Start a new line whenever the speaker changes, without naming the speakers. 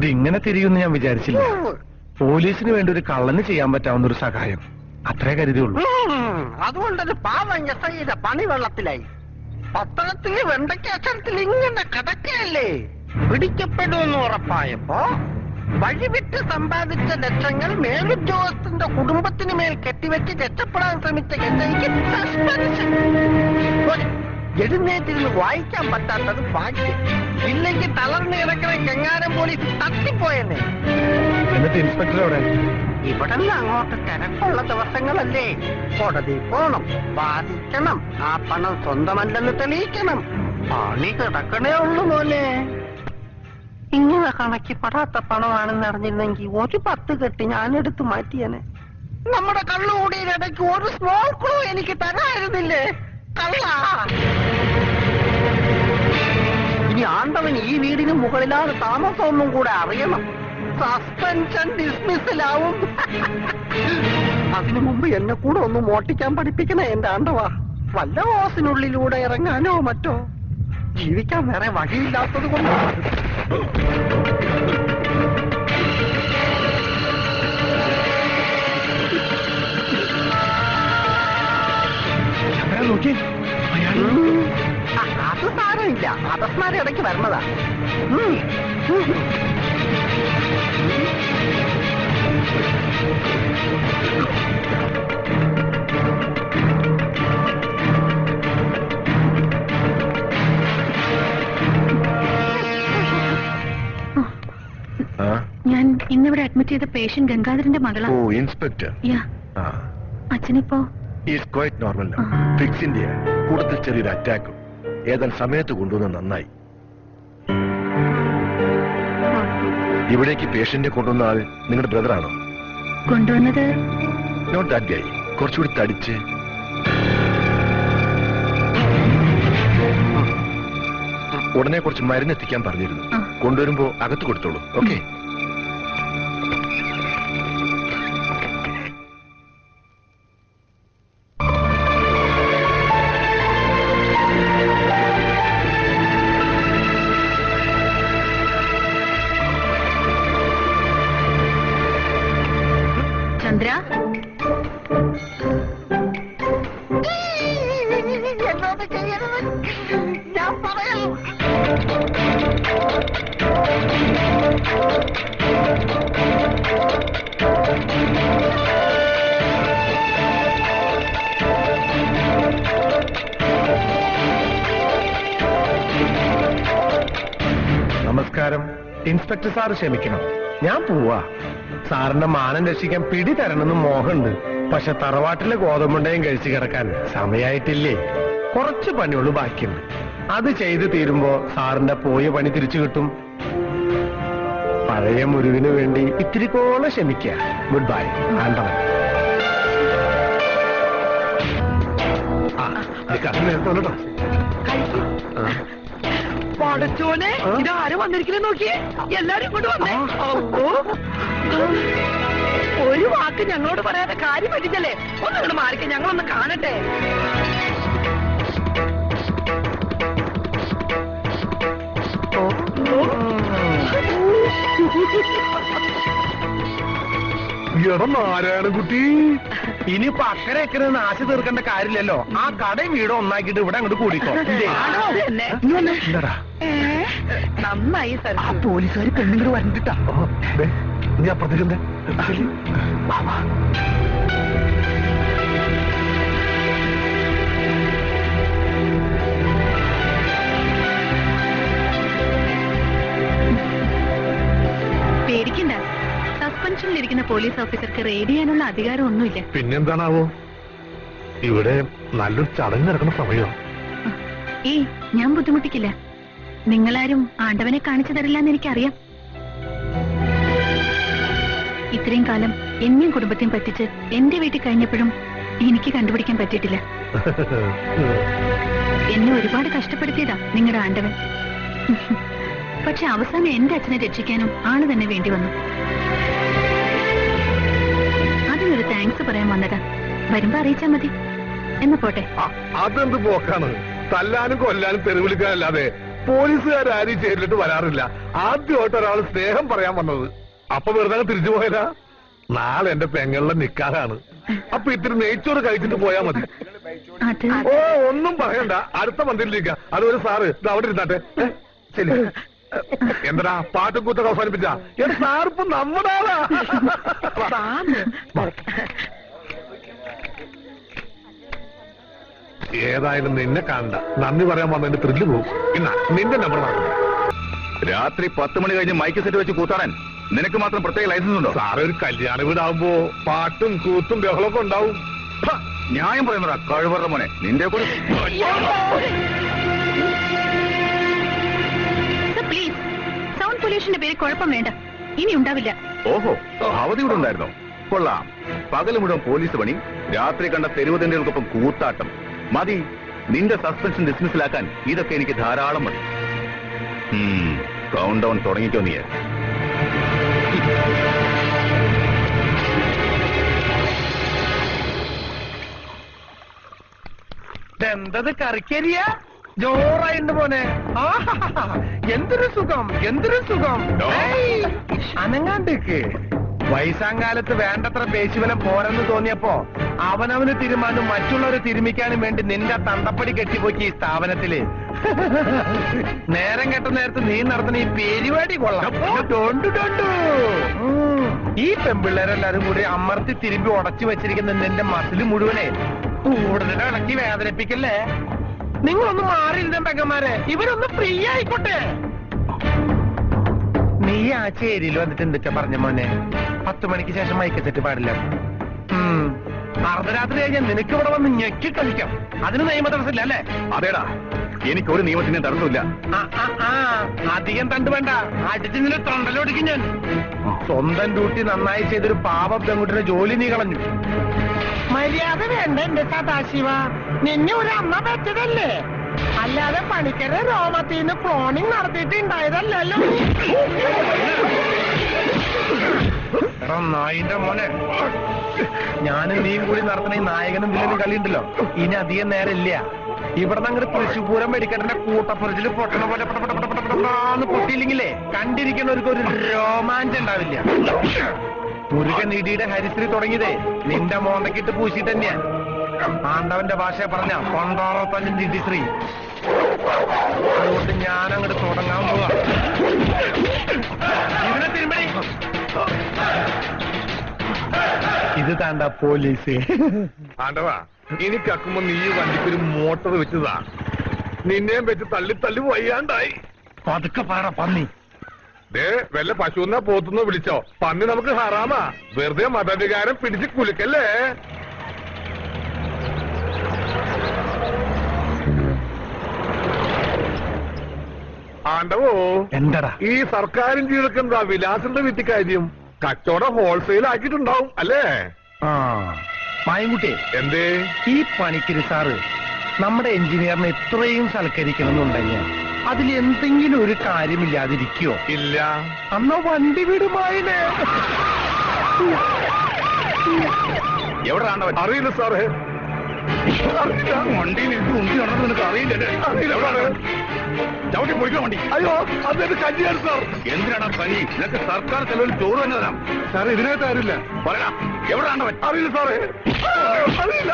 ഇതിങ്ങനെ തിരിയുമെന്ന് ഞാൻ വിചാരിച്ചില്ല. പോലീസിന് വേണ്ടി ഒരു കള്ളന് ചെയ്യാൻ പറ്റാവുന്ന ഒരു സഹായം. അത്രേ കരുതിയുള്ളൂ.
അതുകൊണ്ടത് പാവം പണി വെള്ളത്തിലായി പത്രത്തിൽ വെണ്ടയ്ക്കാച്ചരത്തിൽ ഇങ്ങനെ കിടക്കുകയല്ലേ? പിടിക്കപ്പെടുമെന്ന് ഉറപ്പായപ്പോ വഴിവിട്ട് സമ്പാദിച്ച ലക്ഷങ്ങൾ മേലുദ്യോഗസ്ഥന്റെ കുടുംബത്തിന് മേൽ കെട്ടിവെച്ച് രക്ഷപ്പെടാൻ ശ്രമിച്ച എസ് എഴുന്നേറ്റിരുന്ന് വായിക്കാൻ പറ്റാത്തത് ഭാഗ്യം. ഇല്ലെങ്കിൽ തളർന്നു കിടക്കുന്ന കെങ്ങാരം പോലീസ് തട്ടിപ്പോയെന്നെ.
എന്നിട്ട് ഇൻസ്പെക്ടർ അവിടെ
ഇവിടെ നിന്ന് അങ്ങോട്ട് തിരക്കുള്ള ദിവസങ്ങളല്ലേ. കോടതി പോണം ബാധിക്കണം ആ പണം സ്വന്തമല്ലെന്ന് തെളിയിക്കണം. പണി കിടക്കണേ ഉള്ളു പോലെ ഇങ്ങനെ കണക്കിപ്പെടാത്ത പണമാണെന്ന് അറിഞ്ഞിരുന്നെങ്കിൽ ഒരു പത്ത് കെട്ടി ഞാൻ എടുത്തു മാറ്റിയനെ. നമ്മുടെ കള്ളുകൂടിയിലിടയ്ക്ക് ഒരു സ്മോൾ ക്ലൂ എനിക്ക് തരായിരുന്നില്ലേ? ഇനി ആണ്ടവൻ ഈ വീടിന് മുകളിലാണ് താമസമൊന്നും കൂടെ അറിയണം. സസ്പെൻഷൻ ഡിസ്മിസിലാവും അതിനു മുമ്പ് എന്നെ കൂടെ ഒന്ന് മോട്ടിക്കാൻ പഠിപ്പിക്കണേ എന്റെ ആണ്ടവാ. വല്ല ഓസിനുള്ളിലൂടെ ഇറങ്ങാനോ മറ്റോ? ജീവിക്കാൻ വേറെ വഴിയില്ലാത്തത് കൊണ്ട്.
നോക്കി
അത് സാരമില്ല. അതസ്മാരെ ഇടയ്ക്ക് വരണതാ.
ഞാൻ ഇന്നിവിടെ അഡ്മിറ്റ് ചെയ്ത പേഷ്യന്റ് ഗംഗാധരന്റെ മകളാ.
ഓ ഇൻസ്പെക്ടർ
യാ. അച്ഛനിപ്പോ
ഈസ് ക്വൈറ്റ് നോർമൽ. ഫിക്സിന്റെ കൂടുതൽ ചെറിയൊരു അറ്റാക്കും ഏതാനും സമയത്ത് കൊണ്ടുവന്ന് നന്നായി. ഇവിടേക്ക് പേഷ്യന്റിനെ കൊണ്ടുവന്ന ആൾ നിങ്ങളുടെ ബ്രദറാണോ
കൊണ്ടുവന്നത്?
നോട്ട് ദാറ്റ് ഗൈ കുറച്ചുകൂടി തടിച്ച്. ഉടനെ കുറച്ച് മരുന്ന് എത്തിക്കാൻ പറഞ്ഞിരുന്നു. കൊണ്ടുവരുമ്പോ അകത്ത് കൊടുത്തോളൂ. ഓക്കെ
ചന്ദ്ര.
എന്നോട് ചെയ്യരുത് ഞാൻ പറയാം
നമസ്കാരം. ഇൻസ്പെക്ടർ സാർ ക്ഷമിക്കണം. ഞാൻ പോവാ. സാറിന്റെ മാനം രക്ഷിക്കാൻ പിടി തരണമെന്ന് മോഹമുണ്ട്. പക്ഷെ തറവാട്ടിലെ ഗോതമ്പുണ്ടയും കഴിച്ചു കിടക്കാൻ സമയായിട്ടില്ലേ? കുറച്ച് പണിയുള്ളൂ ബാക്കിയുണ്ട്. അത് ചെയ്തു തീരുമ്പോ സാറിന്റെ പോയ പണി തിരിച്ചു കിട്ടും. പഴയ മുരുവിന് വേണ്ടി ഇത്തിരി കോളം ക്ഷമിക്കുക. Good bye. ആണ്ടവൻ ആരും
പടച്ചോനെ ഇതാരും വന്നിരിക്കുന്നത് നോക്കിയേ? എല്ലാരും ഇങ്ങോട്ട് വന്നേ. ഒരു വാക്ക് ഞങ്ങളോട് പറയാതെ കാര്യം പറ്റിച്ചല്ലേ? ഒന്ന് ഇങ്ങോട്ട് മാറിക്ക ഞങ്ങളൊന്ന് കാണട്ടെ.
എടാ നാരായണൻകുട്ടി ഇനിയിപ്പൊ അക്കരെ അക്കരെ നാശം തീർക്കേണ്ട കാര്യമില്ലല്ലോ. ആ കടയും വീടും ഒന്നാക്കിയിട്ട് ഇവിടെ അങ്ങോട്ട് കൂടിക്കോ?
ആണോ? തന്നെ?
എന്താടാ
നന്നായി സർ.
പോലീസുകാർ പെണ്ണുങ്ങൾ വരണ്ടിട്ടാ. നീ അപ്പുറത്തേക്ക്
പേടിക്കണ്ട. സസ്പെൻഷനിലിരിക്കുന്ന പോലീസ് ഓഫീസർക്ക് റെയ്ഡ് ചെയ്യാനുള്ള അധികാരമൊന്നുമില്ല.
പിന്നെന്താണാവോ? ഇവിടെ നല്ലൊരു ചടങ്ങ് നടക്കുന്ന സമയം
ഏയ് ഞാൻ ബുദ്ധിമുട്ടിക്കില്ല. നിങ്ങളാരും ആണ്ടവനെ കാണിച്ചു തരില്ല എന്ന് എനിക്കറിയാം. ഇത്രയും കാലം എന്നെയും കുടുംബത്തെയും പറ്റിച്ച് എന്റെ വീട്ടിൽ കഴിഞ്ഞപ്പോഴും എനിക്ക് കണ്ടുപിടിക്കാൻ പറ്റിയിട്ടില്ല. എന്നെ ഒരുപാട് കഷ്ടപ്പെടുത്തിയതാ നിങ്ങളുടെ ആണ്ടവൻ. പക്ഷെ അവസാനം എന്റെ അച്ഛനെ രക്ഷിക്കാനും ആൾ തന്നെ വേണ്ടി വന്നു. അതിനൊരു താങ്ക്സ് പറയാൻ വന്നതാ. വരുമ്പോ അറിയിച്ചാ മതി. എന്നാ പോട്ടെ.
അതെന്ത് പോക്കാണ്? തല്ലാനും കൊല്ലാനും തെരുവിളിക്കാനല്ലാതെ
പോലീസുകാരും ചേരിലിട്ട് വരാറില്ല. ആദ്യമായിട്ട് ഒരാൾ സ്നേഹം പറയാൻ വന്നത്. അപ്പൊ വെറുതെ തിരിച്ചു പോയതാ? നാളെ എന്റെ പെങ്ങളുടെ നിക്കാറാണ്. അപ്പൊ ഇത്തിരി നെയ്ച്ചോറ് കഴിച്ചിട്ട് പോയാ മതി.
അത്
ഓ ഒന്നും പറയണ്ട. അടുത്ത മന്ദിരിലിരിക്ക അതുപോലെ സാറ്. ഇത് അവിടെ ഇരുന്നാട്ടെ. ഏ, ശരി. എന്തടാ? പാട്ടും കൂത്തൊക്കെ അവസാനിപ്പിച്ച. എന്റെ സാറിപ്പോ നമ്മുടെ ആളാ. ഏതായാലും നിന്നെ കാണണ്ട. നന്ദി പറയാൻ വന്ന വന്നതിന്റെ ത്രില്ല് പോകും. ഇന്നാ നിന്റെ നമ്പർ
രാത്രി പത്ത് മണി കഴിഞ്ഞ് മൈക്ക് സെറ്റ് വെച്ച് കൂത്താടാൻ നിനക്ക് മാത്രം പ്രത്യേക ലൈസൻസ് ഉണ്ടോ?
സാറേ ഒരു കല്യാണ വീടാകുമ്പോ പാട്ടും കൂത്തും ബഹളമൊക്കെ ഉണ്ടാവും.
ന്യായം പറയുന്നടാ കഴിവറുടെ മോനെ. നിന്റെ കൂടെ
പ്ലീസ് സൗണ്ട് പൊല്യൂഷന്റെ പേര് കുഴപ്പം വേണ്ട. ഇനി ഉണ്ടാവില്ല.
ഓഹോ അവധി കൂടെ ഉണ്ടായിരുന്നോ? കൊള്ളാം. പകൽ മുഴുവൻ പോലീസ് പണി രാത്രി കണ്ട തെരുവുതണ്ടികൾക്കൊപ്പം കൂത്താട്ടം. മതി നിന്റെ സസ്പെൻഷൻ ഡിസ്മിസിലാക്കാൻ ഇതൊക്കെ എനിക്ക് ധാരാളം മതി. കൗണ്ട് ഡൗൺ തുടങ്ങിക്കോ നീ
എന്തത് കറിക്കരിയ? ജോറായിണ്ട് പോനെ. എന്തൊരു സുഖം എന്തൊരു സുഖം. അനങ്ങാണ്ടിക്ക്. വയസ്സാങ്കാലത്ത് വേണ്ടത്ര പേശിവലം പോരെന്ന് തോന്നിയപ്പോ അവനവന് തീരുമാനം മറ്റുള്ളവരെ തിരുമിക്കാനും വേണ്ടി നിന്റെ തണ്ടപ്പടി കെട്ടിപ്പോക്കി ഈ സ്ഥാപനത്തിൽ. നേരം കെട്ട നേരത്ത് നീ നടത്തുന്ന ഈ പരിപാടി കൊള്ളാം. ഈ പെമ്പിള്ളേരെല്ലാരും കൂടി അമർത്തി തിരുമ്പി ഉടച്ചു വെച്ചിരിക്കുന്ന നിന്റെ മസിൽ മുഴുവനെ കൂടുതൽ ഇളക്കി വേദനിപ്പിക്കല്ലേ? നിങ്ങളൊന്ന് മാറിയിരുന്ന പെങ്ങന്മാരെ. ഇവരൊന്ന് ഫ്രീ ആയിക്കോട്ടെ. നീ ആ ചേരിയിൽ വന്നിട്ട് എന്തൊക്കെ പറഞ്ഞ മോനെ? പത്ത് മണിക്ക് ശേഷം മയക്കത്തിട്ട് പാടില്ല. അർദ്ധരാത്രി കഴിഞ്ഞാൽ നിനക്ക് ഇവിടെ വന്ന് ഞെക്കി കളിക്കാം. അതിന് നിയമ തടസ്സമില്ല അല്ലേ?
അതേടാ. എനിക്ക് ഒരു നിയമത്തിനെ തടസ്സമില്ല
അധികം തണ്ട് വേണ്ട. അടിച്ച് തൊണ്ടലോടിക്കും തൊണ്ടലൊടിക്കും ഞാൻ. സ്വന്തം ഡ്യൂട്ടി നന്നായി ചെയ്തൊരു പാപ പെൺകുട്ടിയുടെ ജോലി നീ കളഞ്ഞു. മര്യാദ വേണ്ട എന്റെ സദാശിവ. നിന്നെ ഒരു അമ്മ പറ്റതല്ലേ അല്ലാതെ പണിക്കരെ നിന്ന് ക്ലോണിങ് നടത്തിയിട്ടുണ്ടായതല്ലല്ലോ. എടാ നായിന്റെ മോനെ. ഞാനും നീയും കൂടി നടത്തണ ഈ നായകനും വില്ലനും കളിയുണ്ടല്ലോ. ഇനി അധികം നേരം ഇവിടെ നിങ്ങൾ തൃശ്ശൂപൂരം വെടിക്കെട്ടിന്റെ കൂട്ടപ്പുറച്ചിൽ പൊട്ടണ പോലെ പട പട പട പട പട പൊട്ടിയില്ലെങ്കിലേ കണ്ടിരിക്കുന്നവർക്ക് ഒരു രോമാഞ്ചം ഉണ്ടാവില്ല. മുരുകൻ ഇടിയുടെ ഹരിശ്രീ തുടങ്ങിയതേ നിന്റെ മോന്തക്കിട്ട് പൂശിട്ട് തന്നെയാ. ആണ്ടവന്റെ ഭാഷ പറഞ്ഞ കൊണ്ടോറത്തല്ലിന്റെ ഇടിശ്രീ അതുകൊണ്ട് ഞാൻ തുടങ്ങാൻ പോവാ. ഇത് താണ്ട പോലീസ്.
ആണ്ടവാ ഇനി കക്കുമ്പോ നീ വണ്ടിക്കൊരു മോട്ടോർ വെച്ചതാ. നിന്നെയും വെച്ച് തള്ളി തള്ളി വയ്യാണ്ടായി.
പതുക്കെ പാറ പന്നി.
ദേ വല്ല എന്നാ പോത്തുന്നോ വിളിച്ചോ. പന്നി നമുക്ക് ഹറാമാ. വെറുതെ മതാധികാരം പിടിച്ച് കുലുക്കല്ലേ? ആണ്ടവോ
എന്തടാ?
ഈ സർക്കാരും എന്താ വിലാസിന്റെ വിറ്റ് കാര്യം കച്ചവടം ഹോൾസെയിൽ ആക്കിയിട്ടുണ്ടാവും അല്ലേ?
ആ മായൻകുട്ടി.
എന്തേ?
ഈ പണിക്കര് സാറ് നമ്മുടെ എഞ്ചിനീയറിനെ ഇത്രയും സൽക്കരിക്കണമെന്നുണ്ടെങ്കിൽ അതിൽ എന്തെങ്കിലും ഒരു കാര്യമില്ലാതിരിക്കോ
ഇല്ല.
അന്ന വണ്ടി വിടുമായിനെ
എവിടെ ആണ്ടവൻ
അറിയില്ല സാറേ
വണ്ടിയിൽ ഇട്ട് ഉന്തി നടന്നത് നിനക്ക്
അറിയില്ല. അറിയില്ല
ചവിട്ടി പോയിക്കോ വണ്ടി.
അയ്യോ അദ്ദേഹം കഞ്ഞിയാണ് സാർ.
എന്തിനാണ് പനി നിനക്ക് സർക്കാർ ചെലവിൽ ചോറ് തന്നെ തരാം.
സാർ ഇതിനകത്ത് ആരില്ല
പറയടാ എവിടെ
അറിയില്ല സാറേ. അറിയില്ല.